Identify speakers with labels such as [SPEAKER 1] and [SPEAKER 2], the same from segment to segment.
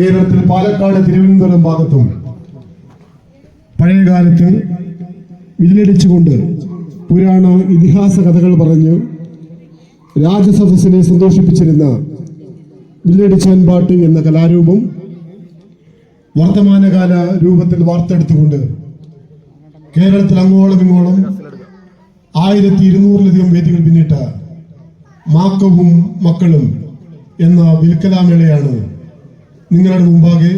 [SPEAKER 1] കേരളത്തിൽ പാലക്കാട് തിരുവനന്തപുരം ഭാഗത്തും പഴയകാലത്ത് വില്ലടിച്ചുകൊണ്ട് പുരാണ ഇതിഹാസ കഥകൾ പറഞ്ഞ് രാജസദസ്സിനെ സന്തോഷിപ്പിച്ചിരുന്ന വില്ലടിച്ചാൻപാട്ട് എന്ന കലാരൂപം വർത്തമാനകാല രൂപത്തിൽ വാർത്തെടുത്തുകൊണ്ട് കേരളത്തിൽ അങ്ങോളം ഇങ്ങോളം ആയിരത്തി ഇരുന്നൂറിലധികം വേദികൾ പിന്നിട്ട മാക്കവും മക്കളും എന്ന വിൽക്കലാമേളയാണ് നിങ്ങളുടെ മുമ്പാകെ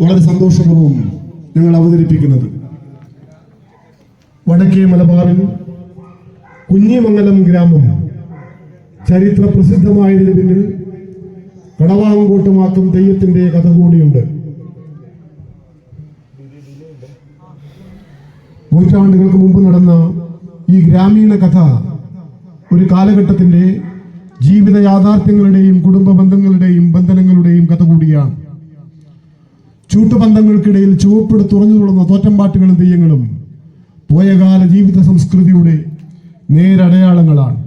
[SPEAKER 1] വളരെ സന്തോഷപൂർവം ഞങ്ങൾ അവതരിപ്പിക്കുന്നത്. വടക്കേ മലബാറിൽ കുഞ്ഞിമംഗലം ഗ്രാമം ചരിത്ര പ്രസിദ്ധമായതിനു പിന്നിൽ കടവാങ്കോട്ടുമാക്കും തെയ്യത്തിന്റെ കഥ കൂടിയുണ്ട്. നൂറ്റാണ്ടുകൾക്ക് മുമ്പ് നടന്ന ഈ ഗ്രാമീണ കഥ ഒരു കാലഘട്ടത്തിന്റെ ജീവിത യാഥാർത്ഥ്യങ്ങളുടെയും കുടുംബ ബന്ധങ്ങളുടെയും ബന്ധനങ്ങളുടെയും കഥ കൂടിയാണ്. ചൂട്ടുബന്ധങ്ങൾക്കിടയിൽ ചുവപ്പെടു തുറഞ്ഞു തുടർന്ന തോറ്റമ്പാട്ടുകളും തെയ്യങ്ങളും പോയകാല ജീവിത സംസ്കൃതിയുടെ നേരടയാളങ്ങളാണ്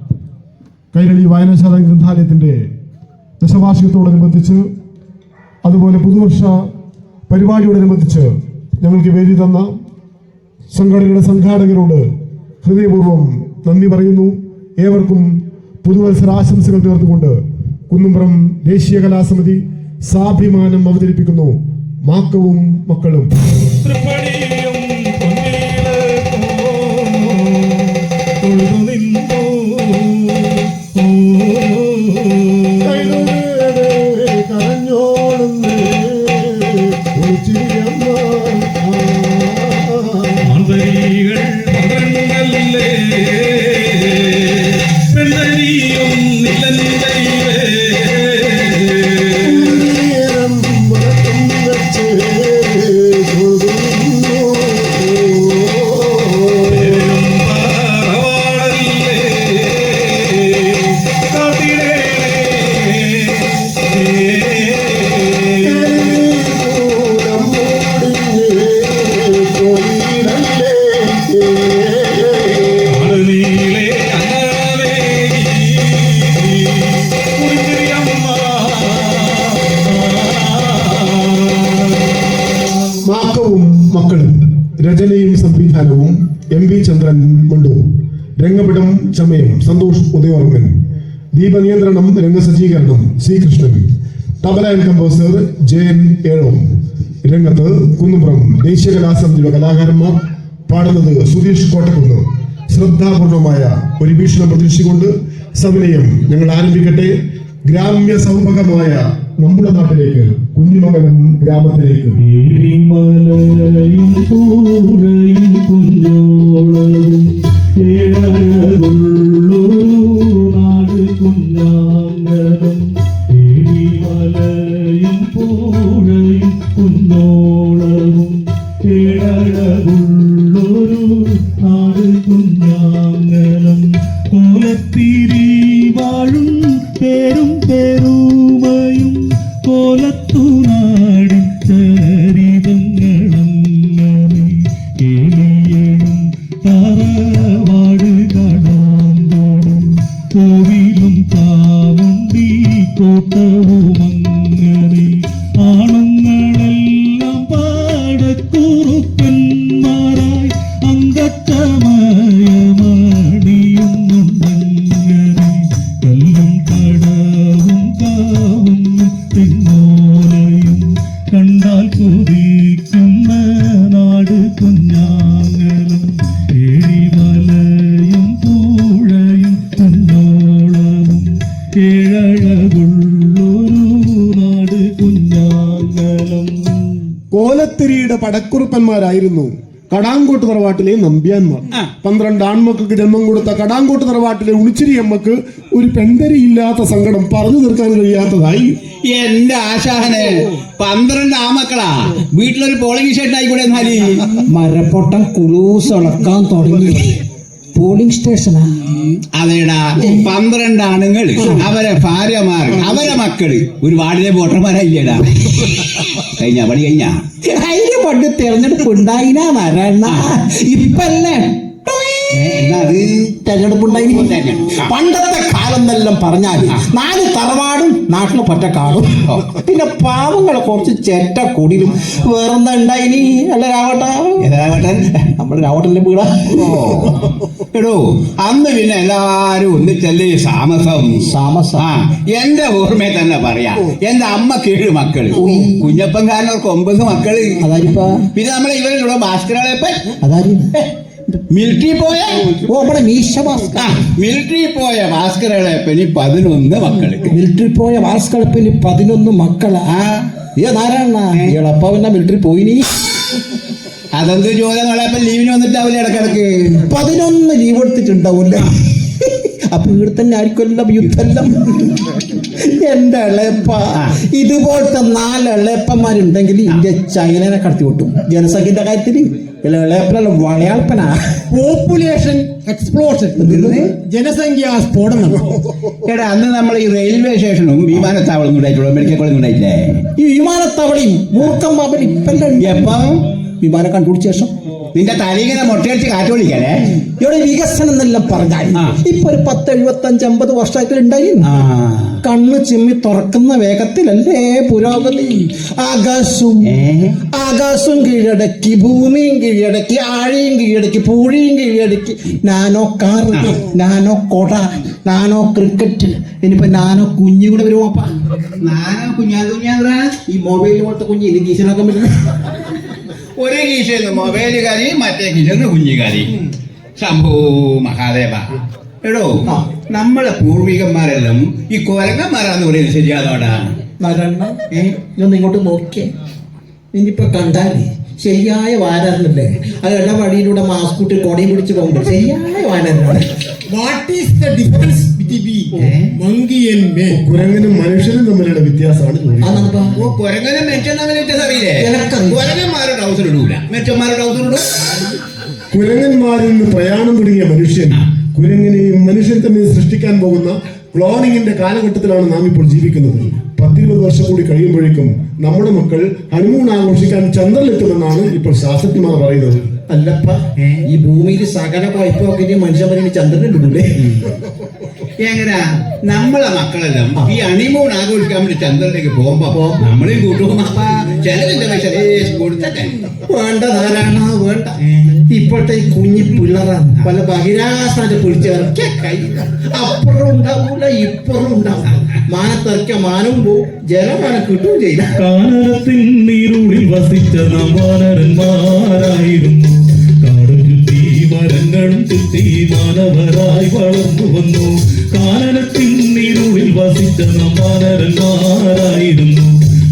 [SPEAKER 1] കൈരളി വായനശാല ഗ്രന്ഥാലയത്തിന്റെ ദശവാർഷികത്തോടനുബന്ധിച്ച് അതുപോലെ പുതുവർഷ പരിപാടിയോടനുബന്ധിച്ച് ഞങ്ങൾക്ക് വേദി തന്ന സംഘടനയുടെ സംഘാടകരോട് ഹൃദയപൂർവം നന്ദി പറയുന്നു. ഏവർക്കും പുതുവത്സര ആശംസകൾ നേർന്നുകൊണ്ട് കുന്നുംപുറം ദേശീയ കലാസമിതി സാഭിമാനം അവതരിപ്പിക്കുന്നു. മാക്കവും മക്കളും.
[SPEAKER 2] തൃപ്പടിയും
[SPEAKER 1] രംഗപിടം ചമയം സന്തോഷ് ഉദയവർമ്മൻ. ദീപനിയന്ത്രണം രംഗസജ്ജീകരണം Sreekrishnan. Tabla and composer Jayan Ezhom. രംഗത്ത് കുന്നുപുറം ദേശീയ കലാസമിതിയുടെ കലാകാരന്മാർ പാടുന്നത് സുധീഷ് കോട്ടക്കുന്ന്. ശ്രദ്ധാപൂർണമായ ഒരു വീക്ഷണം പ്രതീക്ഷിച്ചുകൊണ്ട് സവിനയം ഞങ്ങൾ ആരംഭിക്കട്ടെ. ഗ്രാമ്യ സൗഭകമായ നമ്മുടെ നാട്ടിലേക്ക് കുഞ്ഞുമകനും ഗ്രാമത്തിലേക്ക്.
[SPEAKER 2] എരിമലയും ഏഴകുള്ളൊരു കുഞ്ഞാങ്ങലം
[SPEAKER 1] കോലത്തിരിയുടെ പടക്കുറുപ്പന്മാരായിരുന്നു കടാങ്കോട്ട് തറവാട്ടിലെ നമ്പ്യാന്മാർ. പന്ത്രണ്ട് ആൺമക്കൾക്ക് ജന്മം കൊടുത്ത കടാങ്കോട്ട് തറവാട്ടിലെ ഉണിച്ചിരി അമ്മയ്ക്ക് ഒരു പെൺതരി ഇല്ലാത്ത സങ്കടം പറഞ്ഞു തീർക്കാൻ കഴിയാത്തതായി.
[SPEAKER 3] എന്റെ ആശാഹനെ പന്ത്രണ്ട് ആമക്കളാ വീട്ടിലൊരു പോളിംഗ് ഷർട്ട് ആയിക്കൂടെ എന്നാൽ?
[SPEAKER 4] മരപ്പൊട്ടം കുളൂസ് ഇളക്കാൻ തുടങ്ങി. പോളിംഗ് സ്റ്റേഷനാ?
[SPEAKER 3] അതേടാ പന്ത്രണ്ട് ആണുങ്ങൾ അവരെ ഭാര്യമാർ അവരെ മക്കൾ. ഒരു വാർഡിലെ വോട്ടർമാരായില്ലേടാ. കഴിഞ്ഞ പണി കഴിഞ്ഞ.
[SPEAKER 4] അതിന് പണ്ട് തെരഞ്ഞെടുപ്പ് ഉണ്ടായിനാ വരണ? ഇപ്പല്ലേ?
[SPEAKER 3] എന്നാ അത്
[SPEAKER 4] തെരഞ്ഞെടുപ്പുണ്ടായി പണ്ടത്തെ കാലം എന്നെല്ലാം പറഞ്ഞാൽ നാല് തറവാടും നാട്ടിലെ പറ്റക്കാടും പിന്നെ പാവങ്ങളെ കുറച്ച് ചെറ്റ കുടിലും വേറെന്താ ഉണ്ടായിനി? അല്ല രാവട്ട.
[SPEAKER 3] ഏതാവട്ടൻ
[SPEAKER 4] നമ്മുടെ രാവട്ടന്റെ വീടാ?
[SPEAKER 3] എടോ അന്ന് പിന്നെ എല്ലാരും ഒന്നിച്ചല്ലേ
[SPEAKER 4] സാമസം
[SPEAKER 3] ആ എന്റെ ഓർമ്മയെ തന്നെ പറയാ. എന്റെ അമ്മ കീഴ് മക്കൾ. കുഞ്ഞപ്പൻ കാരനവർക്ക് ഒമ്പത് മക്കൾ.
[SPEAKER 4] അതാരിപ്പ?
[SPEAKER 3] പിന്നെ നമ്മളെ ഇവരുടെ ഭാസ്കരാളെ
[SPEAKER 4] അതാരി
[SPEAKER 3] മിലിറ്ററി പോയ?
[SPEAKER 4] ഓ നമ്മുടെ മീശ ഭാസ്കർ.
[SPEAKER 3] മിലിറ്ററി പോയ ഭാസ്കരളെപ്പന് പതിനൊന്ന് മക്കൾ
[SPEAKER 4] മിലിറ്ററി പോയ ഭാസ്കരപ്പിന് പതിനൊന്ന് മക്കൾ
[SPEAKER 3] ആ.
[SPEAKER 4] ഏ നാരായണ ഇയാളപ്പ മിലിറ്ററി മിലിറ്ററി പോയിനി?
[SPEAKER 3] അതെന്ത് ചോദ്യങ്ങളെ? ലീവിന് വന്നിട്ടാവില്ല ഇടക്കിടക്ക്
[SPEAKER 4] പതിനൊന്ന് ലീവ് എടുത്തിട്ടുണ്ടാവൂല്ലേ അപ്പൊ ഇവിടെ തന്നെ ആയിരിക്കുമല്ലോ യുദ്ധമെല്ലാം. എന്റെ ഇളയപ്പ ഇതുപോലത്തെ നാല് ഇളയപ്പന്മാരുണ്ടെങ്കിൽ ഇന്ത്യ ചൈനനെ കടത്തി വിട്ടും ജനസംഖ്യന്റെ കാര്യത്തിൽ വളയാൾപ്പനാ
[SPEAKER 5] പോപ്പുലേഷൻ എക്സ്പ്ലോഷൻ ജനസംഖ്യ സ്ഫോടനം.
[SPEAKER 3] എടാ അന്ന് നമ്മൾ ഈ റെയിൽവേ സ്റ്റേഷനും വിമാനത്താവളം ഉണ്ടായിട്ടുള്ളൂ മെഡിക്കൽ കോളേജ് ഉണ്ടായിട്ടില്ലേ
[SPEAKER 4] ഈ വിമാനത്താവളയും മൂർക്കം ബാബൻ ഇപ്പം
[SPEAKER 3] എപ്പം?
[SPEAKER 4] വിമാനം കണ്ടുപിടിച്ച ശേഷം?
[SPEAKER 3] നിന്റെ തലയിങ്ങനെ മുട്ടയടിച്ച് കാറ്റ്
[SPEAKER 4] ഇവിടെ വികസനം എന്നെല്ലാം പറഞ്ഞാൽ. ഇപ്പൊ ഒരു പത്ത് എഴുപത്തി അഞ്ച് അമ്പത് വർഷമായിട്ട് ഉണ്ടായി. കണ്ണ് ചിമ്മി തുറക്കുന്ന വേഗത്തിലല്ലേ പുരോഗതി? ആകാശവും? ആകാശവും കീഴടക്കി ഭൂമിയും കീഴടക്കി ആഴയും കീഴടക്കി പൂഴിയും കീഴടക്കി. നാനോ കാർ നാനോ കൊട നാനോ ക്രിക്കറ്റ് ഇനിയിപ്പോ നാനോ കുഞ്ഞു കൂടെ വരുമോ അപ്പ?
[SPEAKER 3] നാനോ കുഞ്ഞാ കുഞ്ഞാ
[SPEAKER 4] ഈ മൊബൈൽ പോലത്തെ കുഞ്ഞ് ഇത് ഗീശനാക്കാൻ പറ്റില്ല
[SPEAKER 3] ഒരു കീശന്ന് മൊബൈൽ കറി മറ്റേ കീശന്ന് കുഞ്ഞു കറി ശംഭു മഹാദേവ. എടോ നമ്മളെ പൂർവികന്മാരെല്ലാം ഈ കൊരങ്ങന്മാരാന്ന് പറയുന്നത് ശരിയാതോടാ
[SPEAKER 4] നാരായണ ഞാൻ ഇങ്ങോട്ട് നോക്കിയേ. ഇനിയിപ്പോ കണ്ടാലേ ശരിയായ വാനരനല്ലേ? അത് ഇടവഴിയിലൂടെ മാസ്കൂട്ടി കൊടയും പിടിച്ച് പോകുമ്പോൾ ശരിയായ വാനരനാണ്.
[SPEAKER 5] What is the difference between monkey and
[SPEAKER 1] കുരങ്ങനും മനുഷ്യനും തമ്മിലുള്ള വ്യത്യാസമാണ്
[SPEAKER 3] കുരങ്ങനും മെച്ചം തമ്മിൽ വ്യത്യാസറിയില്ലേ
[SPEAKER 4] എനക്കറിയാം.
[SPEAKER 3] കൊരങ്ങന്മാരുടെ ട്രൗസർ ഇടൂല. മെച്ചന്മാരുടെ ട്രൗസർ ഇടൂ
[SPEAKER 1] കുരങ്ങന്മാരിൽ നിന്ന് പ്രയാണം തുടങ്ങിയ മനുഷ്യൻ കുരങ്ങനെയും മനുഷ്യൻ തമ്മിൽ സൃഷ്ടിക്കാൻ പോകുന്ന ക്ലോണിങ്ങിന്റെ കാലഘട്ടത്തിലാണ് നാം ഇപ്പോൾ ജീവിക്കുന്നത്. പത്തിരുപത് വർഷം കൂടി കഴിയുമ്പോഴേക്കും നമ്മുടെ മക്കൾ ഹണിമൂൺ ആഘോഷിക്കാൻ ചന്ദ്രനിലെത്തുമെന്നാണ് ഇപ്പോൾ ശാസ്ത്രജ്ഞന്മാർ പറയുന്നത്.
[SPEAKER 4] അല്ലപ്പ ഈ ഭൂമിയിൽ സകല കുഴപ്പമൊക്കെ മനുഷ്യൻ ചന്ദ്രൻ ഇടൂലേ?
[SPEAKER 3] എങ്ങനാ? നമ്മളെ മക്കളെല്ലാം? ഈ അണിമൂൺ ആഘോഷിക്കാൻ വേണ്ടി ചന്ദ്രനിലേക്ക് പോകുമ്പോ നമ്മളെയും കൂട്ടുപോകും അപ്പ ചെലവിന്റെ പൈസ കൊടുത്തട്ടെ
[SPEAKER 4] വേണ്ട ധാരാണ വേണ്ട. ഇപ്പോഴത്തെ ഈ കുഞ്ഞി പിള്ളറ പല ബഹിരാകാശത്തെ പിടിച്ചവരൊക്കെ കൈ അപ്പുറം ഉണ്ടാവൂല ഇപ്പുറം ഉണ്ടാവൂല. മാനത്തിറക്കിയ മാനവും പോവും. ജലമാനം കിട്ടുകയും ചെയ്യില്ല.
[SPEAKER 2] കാനനത്തിൻ നീരുള്ളിൽ വസിച്ച നാം വാനരന്മാരായിരുന്നു കാട് ചുറ്റി മരങ്ങളും ചുറ്റി മാനവരായി വളർന്നു വന്നു. കാനനത്തിൻ നീരുവിൽ വസിച്ച നാം വാനരന്മാരായിരുന്നു.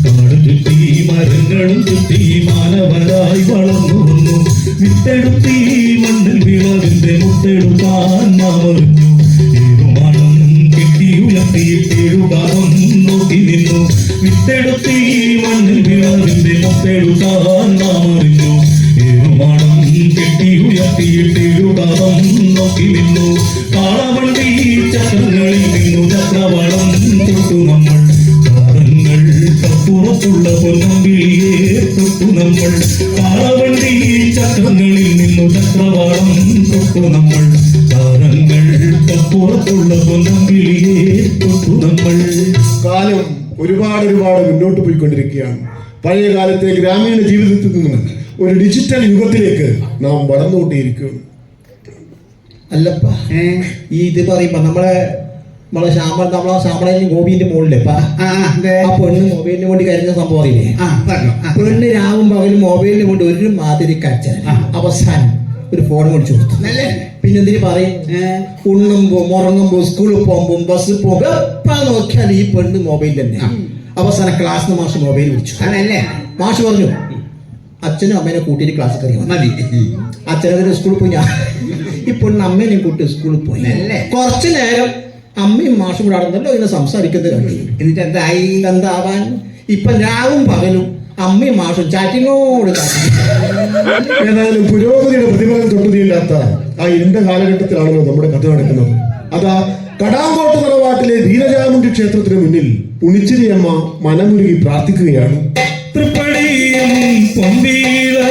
[SPEAKER 2] കാട് ചുറ്റി മരങ്ങളും ചുറ്റി മാനവരായി വളർന്നു വന്നു. വിത്തെടുത്തി മണ്ണിൽ വിളവിന്റെ മുത്തെടുക്കാൻ നാം അറിഞ്ഞു. ഏറുമാണം കെട്ടിയുലർത്തിയിട്ടേഴുകാലം നോക്കി നിന്നു. വിത്തെടുത്തി മണ്ണിൽ വിളവിന്റെ മുത്തെടുക്കാൻ നാം ചക്രങ്ങളിൽ നിന്നു നമ്മൾ നമ്മൾ ചക്രങ്ങളിൽ നിന്നു നമ്മൾ നമ്മൾ
[SPEAKER 1] കാലം ഒരുപാട് ഒരുപാട് മുന്നോട്ട് പോയിക്കൊണ്ടിരിക്കുകയാണ് പഴയ കാലത്തെ ഗ്രാമീണ ജീവിതത്തിൽ നിന്നും ഒരു ഡിജിറ്റൽ യുഗത്തിലേക്ക് നാം വളർന്നുകൊണ്ടിരിക്കുകയാണ്
[SPEAKER 4] അല്ലപ്പ ഈ ഇത് പറയുമ്പോ നമ്മളെ നമ്മളെ ശ്യാമ നമ്മളെ ശ്യാമളയും ഗോപിന്റെ മുകളിലെ
[SPEAKER 3] ആ
[SPEAKER 4] ആ പെണ്ണ് മൊബൈലിന് വേണ്ടി കരഞ്ഞ സംഭവം അറിയില്ലേ? പെണ്ണ് രാവും പകലും മൊബൈലിന് വേണ്ടി ഒരു മാതിരി കരച്ച അവസാനം ഒരു ഫോൺ മേടിച്ചു കൊടുത്തു. പിന്നെ എന്തിനു പറയും? ഉണ്ണുമ്പോ ഉറങ്ങുമ്പോ സ്കൂളിൽ പോകുമ്പോ ബസ്സിൽ പോകുമ്പോ എപ്പാ നോക്കിയാൽ ഈ പെണ്ണ് മൊബൈൽ തന്നെ. അവസാനം ക്ലാസ് മാഷ് മൊബൈൽ വിളിച്ചു. മാഷ് പറഞ്ഞു അച്ഛനും അമ്മേനെ കൂട്ടിയിട്ട് ക്ലാസ് കയറി
[SPEAKER 3] മതി.
[SPEAKER 4] അച്ഛനെ സ്കൂളിൽ പോയി. ഞാൻ ഇപ്പോൾ അമ്മേനെയും കൂട്ടി സ്കൂളിൽ പോയി.
[SPEAKER 3] അല്ലേ?
[SPEAKER 4] കുറച്ചു നേരം അമ്മയും മാഷും കൂടെ നടന്നല്ലോ ഇങ്ങനെ സംസാരിക്കുന്നത് കണ്ടു.
[SPEAKER 3] എന്നിട്ട് എന്തായി
[SPEAKER 4] എന്താവാൻ ഇപ്പൊ രാവും പകലും അമ്മയും മാഷും ചാറ്റിനോട്
[SPEAKER 1] എന്നാലും പുരോഗതിയുടെ പ്രതിഫലം തൊട്ടുതിയില്ലാത്ത ആ ഇരുണ്ട കാലഘട്ടത്തിലാണല്ലോ നമ്മുടെ കഥ നടക്കുന്നത്. അതാ കടാങ്കോട്ട് തറവാട്ടിലെ ധീരരാമന്റെ ക്ഷേത്രത്തിന് മുന്നിൽ ഉണിച്ചിരിയമ്മ മനമുരുകി പ്രാർത്ഥിക്കുകയാണ്.
[SPEAKER 2] തൃപ്പടിയും பொம்பிலோ